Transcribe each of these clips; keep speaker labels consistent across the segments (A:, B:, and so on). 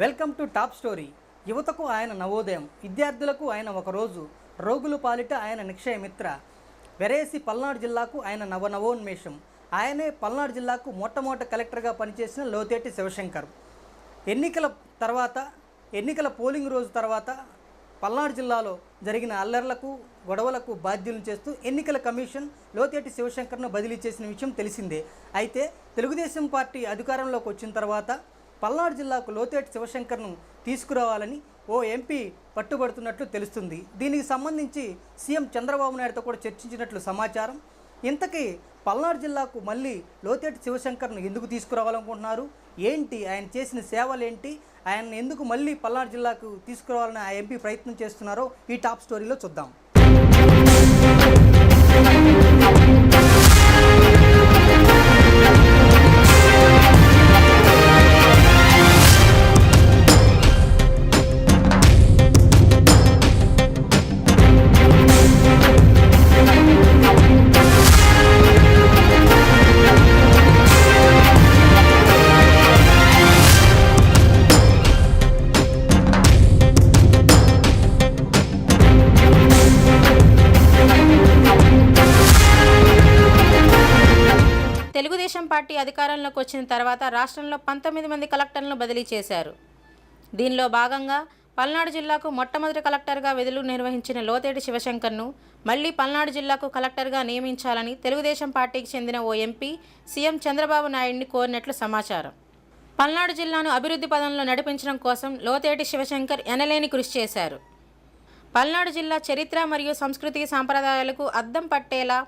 A: Welcome to top story. యువతకు ఆయన నవోదయం విద్యార్థులకు ఆయన ఒక రోజు రోగులు పాలిట ఆయన నిక్షయమిత్ర వెరేసి పల్నాడు జిల్లాకు ఆయన నవ నవోన్మేషం. ఆయనే పల్నాడు జిల్లాకు మొట్టమొదటి కలెక్టర్గా పనిచేసిన లోతేటి శివశంకర్. ఎన్నికల తర్వాత ఎన్నికల పోలింగ్ రోజు తర్వాత పల్నాడు జిల్లాలో జరిగిన అల్లర్లకు గొడవలకు బాధ్యులను చేస్తూ ఎన్నికల కమిషన్ లోతేటి శివశంకర్ను బదిలీ చేసిన విషయం తెలిసిందే. అయితే తెలుగుదేశం పార్టీ అధికారంలోకి వచ్చిన తర్వాత పల్నాడు జిల్లాకు లోతేటి శివశంకర్ను తీసుకురావాలని ఓ ఎంపీ పట్టుబడుతున్నట్లు తెలుస్తుంది. దీనికి సంబంధించి సీఎం చంద్రబాబు నాయుడుతో కూడా చర్చించినట్లు సమాచారం. ఇంతకీ పల్నాడు జిల్లాకు మళ్ళీ లోతేటి శివశంకర్ను ఎందుకు తీసుకురావాలనుకుంటున్నారు? ఏంటి? ఆయన చేసిన సేవలు ఏంటి ఆయన ఎందుకు మళ్ళీ పల్నాడు జిల్లాకు తీసుకురావాలని ఆ ఎంపీ ప్రయత్నం చేస్తున్నారో ఈ టాప్ స్టోరీలో చూద్దాం.
B: పార్టీ అధికారంలోకి వచ్చిన తర్వాత రాష్ట్రంలో పంతొమ్మిది మంది కలెక్టర్లను బదిలీ చేశారు. దీనిలో భాగంగా పల్నాడు జిల్లాకు మొట్టమొదటి కలెక్టర్గా విధులు నిర్వహించిన లోతేటి శివశంకర్ను మళ్ళీ పల్నాడు జిల్లాకు కలెక్టర్గా నియమించాలని తెలుగుదేశం పార్టీకి చెందిన ఓ ఎంపీ సీఎం చంద్రబాబు నాయుడిని కోరినట్లు సమాచారం. పల్నాడు జిల్లాను అభివృద్ధి పదంలో నడిపించడం కోసం లోతేటి శివశంకర్ ఎనలేని కృషి చేశారు. పల్నాడు జిల్లా చరిత్ర మరియు సంస్కృతి సాంప్రదాయాలకు అద్దం పట్టేలా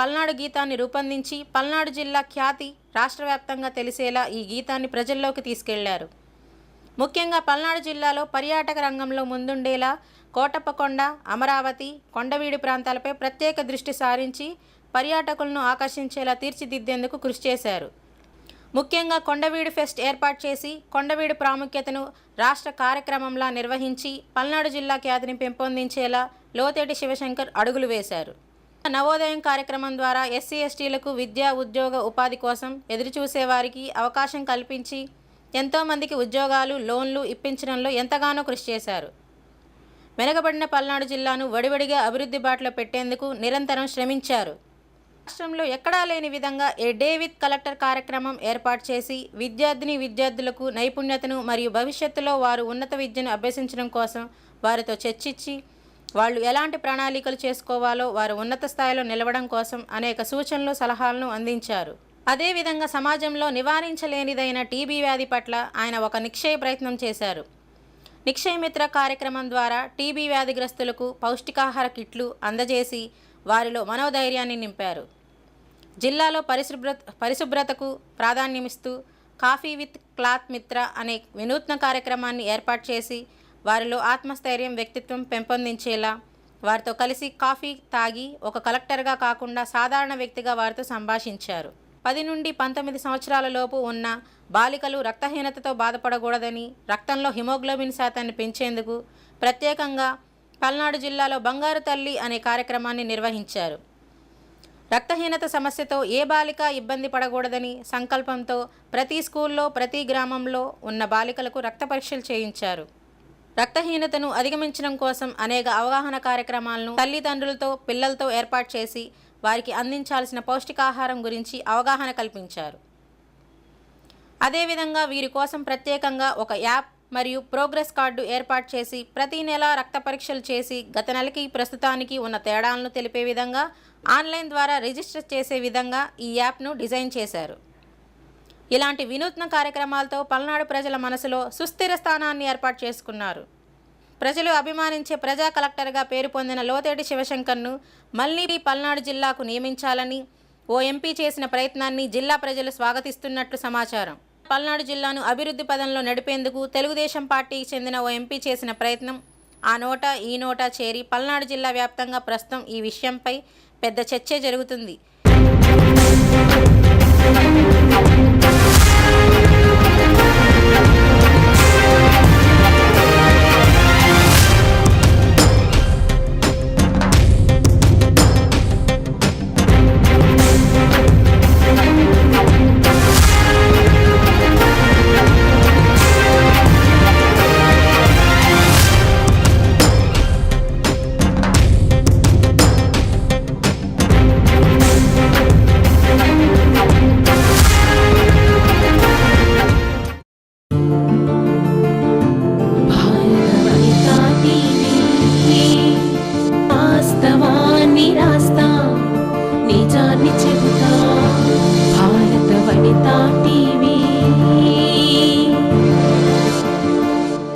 B: పల్నాడు గీతాన్ని రూపొందించి పల్నాడు జిల్లా ఖ్యాతి రాష్ట్ర వ్యాప్తంగా తెలిసేలా ఈ గీతాన్ని ప్రజల్లోకి తీసుకెళ్ళారు. ముఖ్యంగా పల్నాడు జిల్లాలో పర్యాటక రంగంలో ముందుండేలా కోటప్పకొండ అమరావతి కొండవీడి ప్రాంతాలపై ప్రత్యేక దృష్టి సారించి పర్యాటకులను ఆకర్షించేలా తీర్చిదిద్దేందుకు కృషి చేశారు. ముఖ్యంగా కొండవీడు ఫెస్ట్ ఏర్పాటు చేసి కొండవీడు ప్రాముఖ్యతను రాష్ట్ర కార్యక్రమంలా నిర్వహించి పల్నాడు జిల్లా ఖ్యాతిని పెంపొందించేలా లోతేటి శివశంకర్ అడుగులు వేశారు. నవోదయం కార్యక్రమం ద్వారా ఎస్సీ ఎస్టీలకు విద్యా ఉద్యోగ ఉపాధి కోసం ఎదురుచూసేవారికి అవకాశం కల్పించి ఎంతోమందికి ఉద్యోగాలు లోన్లు ఇప్పించడంలో ఎంతగానో కృషి చేశారు. వెనుకబడిన పల్నాడు జిల్లాను వడివడిగా అభివృద్ధి బాటలో పెట్టేందుకు నిరంతరం శ్రమించారు. రాష్ట్రంలో ఎక్కడా లేని విధంగా ఏ డే విత్ కలెక్టర్ కార్యక్రమం ఏర్పాటు చేసి విద్యార్థిని విద్యార్థులకు నైపుణ్యతను మరియు భవిష్యత్తులో వారు ఉన్నత విద్యను అభ్యసించడం కోసం వారితో చర్చించి వాళ్ళు ఎలాంటి ప్రణాళికలు చేసుకోవాలో వారు ఉన్నత స్థాయిలో నిలవడం కోసం అనేక సూచనలు సలహాలను అందించారు. అదేవిధంగా సమాజంలో నివారించలేనిదైన టీబీ వ్యాధి పట్ల ఆయన ఒక నిక్షయ ప్రయత్నం చేశారు. నిక్షయమిత్ర కార్యక్రమం ద్వారా టీబీ వ్యాధిగ్రస్తులకు పౌష్టికాహార కిట్లు అందజేసి వారిలో మనోధైర్యాన్ని నింపారు. జిల్లాలో పరిశుభ్ర పరిశుభ్రతకు ప్రాధాన్యమిస్తూ కాఫీ విత్ క్లాత్ మిత్ర అనే వినూత్న కార్యక్రమాన్ని ఏర్పాటు చేసి వారిలో ఆత్మస్థైర్యం వ్యక్తిత్వం పెంపొందించేలా వారితో కలిసి కాఫీ తాగి ఒక కలెక్టర్గా కాకుండా సాధారణ వ్యక్తిగా వారితో సంభాషించారు. పది నుండి పంతొమ్మిది సంవత్సరాల లోపు ఉన్న బాలికలు రక్తహీనతతో బాధపడకూడదని రక్తంలో హిమోగ్లోబిన్ శాతాన్ని పెంచేందుకు ప్రత్యేకంగా పల్నాడు జిల్లాలో బంగారు తల్లి అనే కార్యక్రమాన్ని నిర్వహించారు. రక్తహీనత సమస్యతో ఏ బాలిక ఇబ్బంది పడకూడదని సంకల్పంతో ప్రతి స్కూల్లో ప్రతి గ్రామంలో ఉన్న బాలికలకు రక్త పరీక్షలు చేయించారు. రక్తహీనతను అధిగమించడం కోసం అనేక అవగాహన కార్యక్రమాలను తల్లిదండ్రులతో పిల్లలతో ఏర్పాటు చేసి వారికి అందించాల్సిన పౌష్టికాహారం గురించి అవగాహన కల్పించారు. అదేవిధంగా వీరి కోసం ప్రత్యేకంగా ఒక యాప్ మరియు ప్రోగ్రెస్ కార్డు ఏర్పాటు చేసి ప్రతి నెల రక్త పరీక్షలు చేసి గత నెలకి ప్రస్తుతానికి ఉన్న తేడాలను తెలిపే విధంగా ఆన్లైన్ ద్వారా రిజిస్టర్ చేసే విధంగా ఈ యాప్ను డిజైన్ చేశారు. ఇలాంటి వినూత్న కార్యక్రమాలతో పల్నాడు ప్రజల మనసులో సుస్థిర స్థానాన్ని ఏర్పాటు చేసుకున్నారు. ప్రజలు అభిమానించే ప్రజా కలెక్టర్గా పేరు పొందిన లోతేటి శివశంకర్ను మళ్ళీ పల్నాడు జిల్లాకు నియమించాలని ఓ ఎంపీ చేసిన ప్రయత్నాన్ని జిల్లా ప్రజలు స్వాగతిస్తున్నట్లు సమాచారం. పల్నాడు జిల్లాను అభివృద్ధి పదంలో నడిపేందుకు తెలుగుదేశం పార్టీకి చెందిన ఓ ఎంపీ చేసిన ప్రయత్నం ఆ నోట ఈ నోట చేరి పల్నాడు జిల్లా వ్యాప్తంగా ప్రస్తుతం ఈ విషయంపై పెద్ద చర్చే జరుగుతుంది. Thank you.